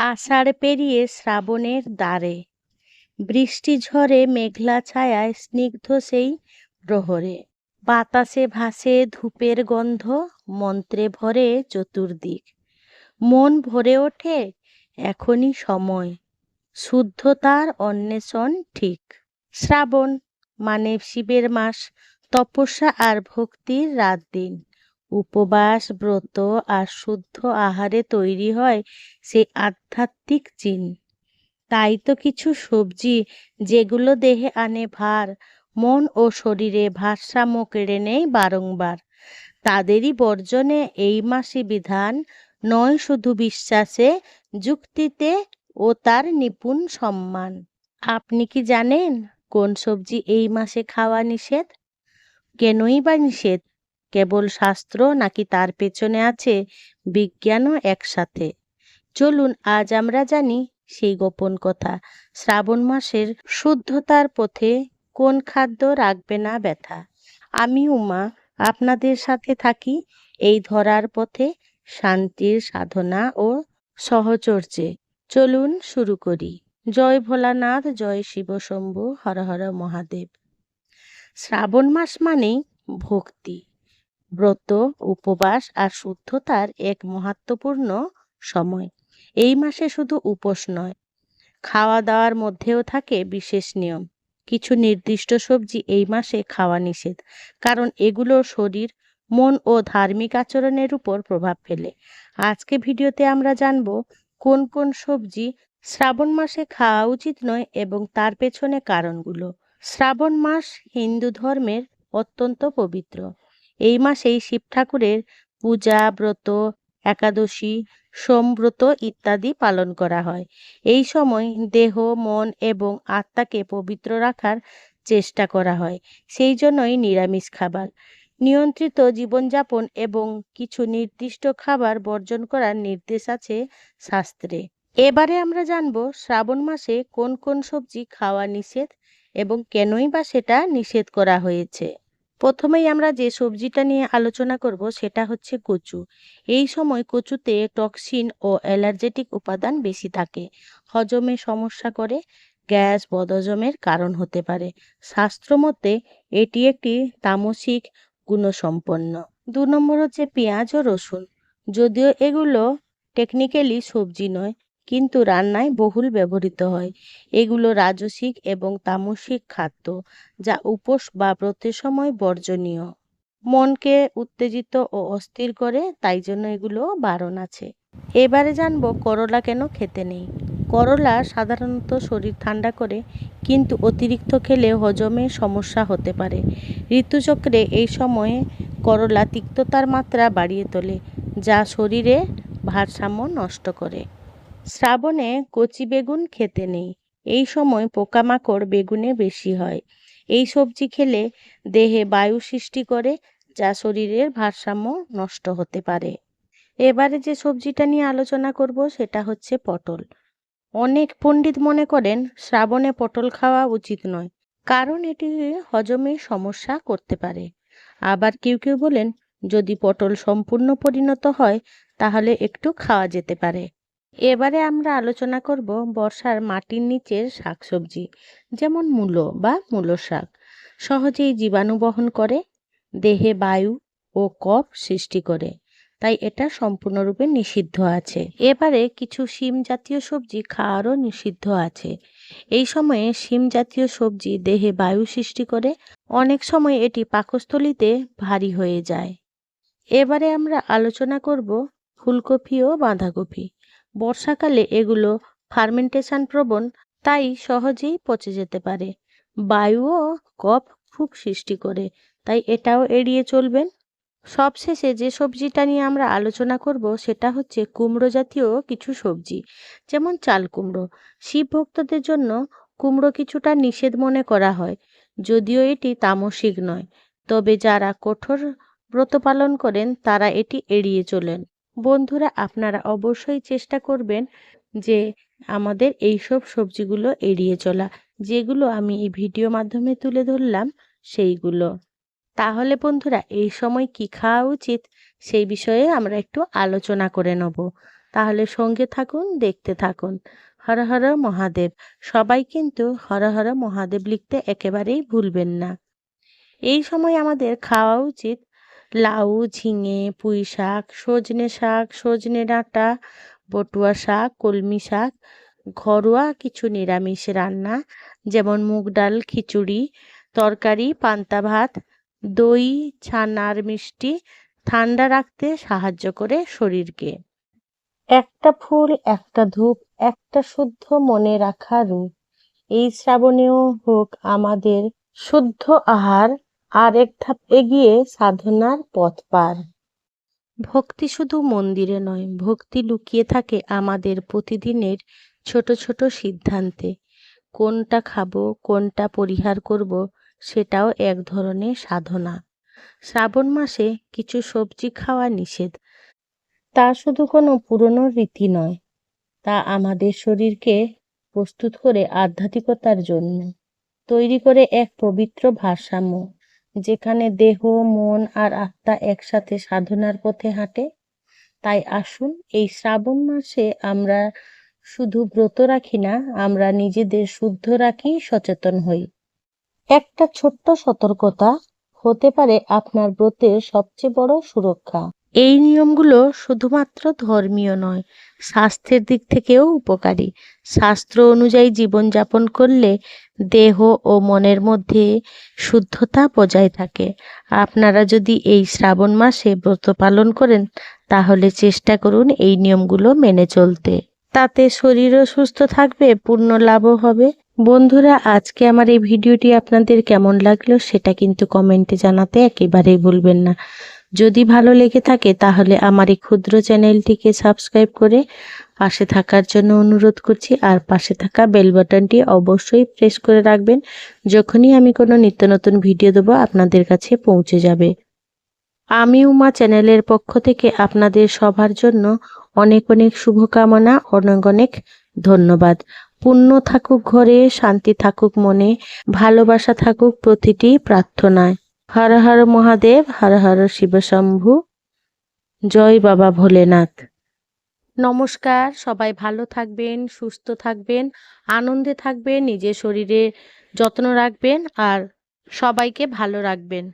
আষাঢ় পেরিয়ে শ্রাবণের দ্বারে। বৃষ্টি ঝরে মেঘলা ছায়ায় স্নিগ্ধ সেই প্রহরে। বাতাসে ভাসে ধূপের গন্ধ, মন্ত্রে ভরে চতুর্দিক। মন ভরে ওঠে এখনই সময় শুদ্ধতার অন্বেষণ ঠিক। শ্রাবণ মানে শিবের মাস, তপস্যা আর ভক্তির রাত দিন উপবাস, ব্রত আর শুদ্ধ আহারে তৈরি হয় সেই আধ্যাত্মিক চিন তাই তো কিছু সবজি যেগুলো দেহে আনে ভার, মন ও শরীরে ভারসাম্য কেড়ে নেয় বারংবার। তাদেরই বর্জনে এই মাসে বিধান, নয় শুধু বিশ্বাসে, যুক্তিতে ও তার নিপুণ সম্মান। আপনি কি জানেন কোন সবজি এই মাসে খাওয়া নিষেধ? কেনই বা নিষেধ? কেবল শাস্ত্র নাকি তার পেছনে আছে বিজ্ঞানও একসাথে? চলুন, আজ আমরা জানি সেই গোপন কথা। শ্রাবণ মাসের শুদ্ধতার পথে কোন খাদ্য রাখবে না ব্যথা? আমি উমা, আপনাদের সাথে থাকি এই ধরার পথে শান্তির সাধনা ও সহচর্যে। চলুন, শুরু করি। জয় ভোলানাথ, জয় শিব শম্ভু হর হর মহাদেব। শ্রাবণ মাস মানেই ভক্তি। ব্রত, উপবাস আর শুদ্ধতার এক মহত্বপূর্ণ সময়। এই মাসে শুধু উপোস নয় খাওয়া দাওয়ার মধ্যেও থাকে বিশেষ নিয়ম। কিছু নির্দিষ্ট সবজি এই মাসে খাওয়া নিষেধ, কারণ এগুলো শরীর, মন ও ধার্মিক আচরণের উপর প্রভাব ফেলে। আজকে ভিডিওতে আমরা জানব, কোন কোন সবজি শ্রাবণ মাসে খাওয়া উচিত নয় এবং তার পেছনে কারণগুলো। শ্রাবণ মাস হিন্দু ধর্মের অত্যন্ত পবিত্র। এই মাসেই শিব ঠাকুরের পূজা, ব্রত, একাদশী, সোমব্রত ইত্যাদি পালন করা হয়। এই সময় দেহ, মন এবং আত্মাকে পবিত্র রাখার চেষ্টা করা হয়। সেই জন্যই নিরামিষ খাবার। নিয়ন্ত্রিত জীবনযাপন এবং কিছু নির্দিষ্ট খাবার বর্জন করার নির্দেশ আছে শাস্ত্রে। এবারে আমরা জানব শ্রাবণ মাসে কোন কোন সবজি খাওয়া নিষেধ এবং কেনই বা সেটা নিষেধ করা হয়েছে। প্রথমেই আমরা যে সবজিটা নিয়ে আলোচনা করব সেটা হচ্ছে কচু। এই সময় কচুতে টক্সিন ও অ্যালার্জেটিক উপাদান বেশি থাকে। হজমে সমস্যা করে, গ্যাস বদহজমের কারণ হতে পারে। শাস্ত্র মতে এটি একটি তামসিক গুণসম্পন্ন। দু নম্বর হচ্ছে পেঁয়াজ ও রসুন। যদিও এগুলো টেকনিক্যালি সবজি নয় কিন্তু রান্নায় বহুল ব্যবহৃত হয়। এগুলো রাজসিক এবং তামসিক খাদ্য, যা উপোস বা ব্রতের সময় বর্জনীয়। মনকে উত্তেজিত ও অস্থির করে, তাই জন্য এগুলো বারণ আছে। এবারে জানব করলা কেন খেতে নেই। করলা সাধারণত শরীর ঠান্ডা করে, কিন্তু অতিরিক্ত খেলে হজমে সমস্যা হতে পারে। ঋতুচক্রে এই সময়ে করলা তিক্ততার মাত্রা বাড়িয়ে তোলে, যা শরীরে ভারসাম্য নষ্ট করে। শ্রাবণে কচি বেগুন খেতে নেই। এই সময় পোকামাকড় বেগুনে বেশি হয়। এই সবজি খেলে দেহে বায়ু সৃষ্টি করে, যা শরীরের ভারসাম্য নষ্ট হতে পারে। এবারে যে সবজিটা নিয়ে আলোচনা করব, সেটা হচ্ছে পটল। অনেক পণ্ডিত মনে করেন, শ্রাবণে পটল খাওয়া উচিত নয়, কারণ এটি হজমে সমস্যা করতে পারে। আবার কেউ কেউ বলেন, যদি পটল সম্পূর্ণ পরিণত হয়, তাহলে একটু খাওয়া যেতে পারে। এবারে আমরা আলোচনা করব বর্ষার মাটির নিচের শাকসবজি, যেমন মূলো বা মূলো শাক। সহজেই জীবাণু বহন করে, দেহে বায়ু ও কফ সৃষ্টি করে, তাই এটা সম্পূর্ণরূপে নিষিদ্ধ আছে। এবারে কিছু শিম জাতীয় সবজি খাওয়ারও নিষিদ্ধ আছে। এই সময়ে শিম জাতীয় সবজি দেহে বায়ু সৃষ্টি করে, অনেক সময় এটি পাকস্থলিতে ভারী হয়ে যায়। এবারে আমরা আলোচনা করব ফুলকপি ও বাঁধাকপি। বর্ষাকালে এগুলো ফার্মেন্টেশন প্রবণ, তাই সহজেই পচে যেতে পারে। বায়ু ও কফ খুব সৃষ্টি করে, তাই এটাও এড়িয়ে চলবেন। সবশেষে যে সবজিটা নিয়ে আমরা আলোচনা করব, সেটা হচ্ছে কুমড়ো জাতীয় কিছু সবজি, যেমন চাল কুমড়ো। শিব ভক্তদের জন্য কুমড়ো কিছুটা নিষেধ মনে করা হয়, যদিও এটি তামসিক নয়, তবে যারা কঠোর ব্রত পালন করেন, তারা এটি এড়িয়ে চলেন। বন্ধুরা, আপনারা অবশ্যই চেষ্টা করবেন যে আমাদের এই সব সবজিগুলো এড়িয়ে চলা। যেগুলো আমি এই ভিডিও মাধ্যমে তুলে ধরলাম, সেইগুলো। তাহলে বন্ধুরা, এই সময় কি খাওয়া উচিত সেই বিষয়ে আমরা একটু আলোচনা করে নেব। তাহলে সঙ্গে থাকুন, দেখতে থাকুন। হর হর মহাদেব। সবাই কিন্তু হর হর মহাদেব লিখতে একেবারেই ভুলবেন না। এই সময় আমাদের খাওয়া উচিত লাউ, ঝিঙে, পুঁই শাক, সজনে শাক, সজনে ডাঁটা, বটুয়া শাক, কলমি শাক, ঘরোয়া কিছু নিরামিষ রান্না, যেমন মুগ ডাল, খিচুড়ি, তরকারি, পান্তা ভাত, দই, ছানার মিষ্টি, ঠান্ডা রাখতে সাহায্য করে শরীরকে। একটা ফুল, একটা ধূপ, একটা শুদ্ধ মনে রাখা রূপ। এই শ্রাবণেও হোক আমাদের শুদ্ধ আহার আর এক ধাপ এগিয়ে সাধনার পথ পার। ভক্তি শুধু মন্দিরে নয়, ভক্তি লুকিয়ে থাকে আমাদের প্রতিদিনের ছোট ছোট সিদ্ধান্তে। কোনটা খাব, কোনটা পরিহার করব, সেটাও এক ধরনের সাধনা। শ্রাবণ মাসে কিছু সবজি খাওয়া নিষেধ। তা শুধু কোনো পুরনো রীতি নয়, তা আমাদের শরীরকে প্রস্তুত করে আধ্যাত্মিকতার জন্য, তৈরি করে এক পবিত্র ভারসাম্য। যেখানে দেহ, মন আর আত্মা একসাথে সাধনার পথে হাঁটে, তাই আসুন, এই শ্রাবণ মাসে আমরা শুধু ব্রত রাখি না, আমরা নিজেদের শুদ্ধ রাখি, সচেতন হই। একটা ছোট্ট সতর্কতা হতে পারে আপনার ব্রতের সবচেয়ে বড় সুরক্ষা। এই নিয়মগুলো শুধুমাত্র ধর্মীয় নয়, স্বাস্থ্যের দিক থেকেও উপকারী। শাস্ত্র অনুযায়ী জীবনযাপন করলে দেহ ও মনের মধ্যে শুদ্ধতা বজায় থাকে। আপনারা যদি এই শ্রাবণ মাসে ব্রত পালন করেন, তাহলে চেষ্টা করুন এই নিয়মগুলো মেনে চলতে। তাতে শরীরও সুস্থ থাকবে, পূর্ণ লাভও হবে। বন্ধুরা, আজকে আমার এই ভিডিওটি আপনাদের কেমন লাগল সেটা কিন্তু কমেন্টে জানাতে একেবারেই ভুলবেন না। যদি ভালো লেগে থাকে, তাহলে আমার এই ক্ষুদ্র চ্যানেলটিকে সাবস্ক্রাইব করে পাশে থাকার জন্য অনুরোধ করছি আর পাশে থাকা বেল বাটনটি অবশ্যই প্রেস করে রাখবেন। যখনই আমি কোনো নিত্য নতুন ভিডিও দেবো, আপনাদের কাছে পৌঁছে যাবে। আমি উমা চ্যানেলের পক্ষ থেকে আপনাদের সবার জন্য অনেক অনেক শুভকামনা, অনেক অনেক ধন্যবাদ। পুণ্য থাকুক ঘরে, শান্তি থাকুক মনে, ভালোবাসা থাকুক প্রতিটি প্রার্থনায়। হর হর মহাদেব, হর হর শিবশম্ভু। জয় বাবা ভোলেনাথ। নমস্কার। সবাই ভালো থাকবেন, সুস্থ থাকবেন, আনন্দে থাকবেন, নিজের শরীরে যত্ন রাখবেন আর সবাইকে ভালো রাখবেন।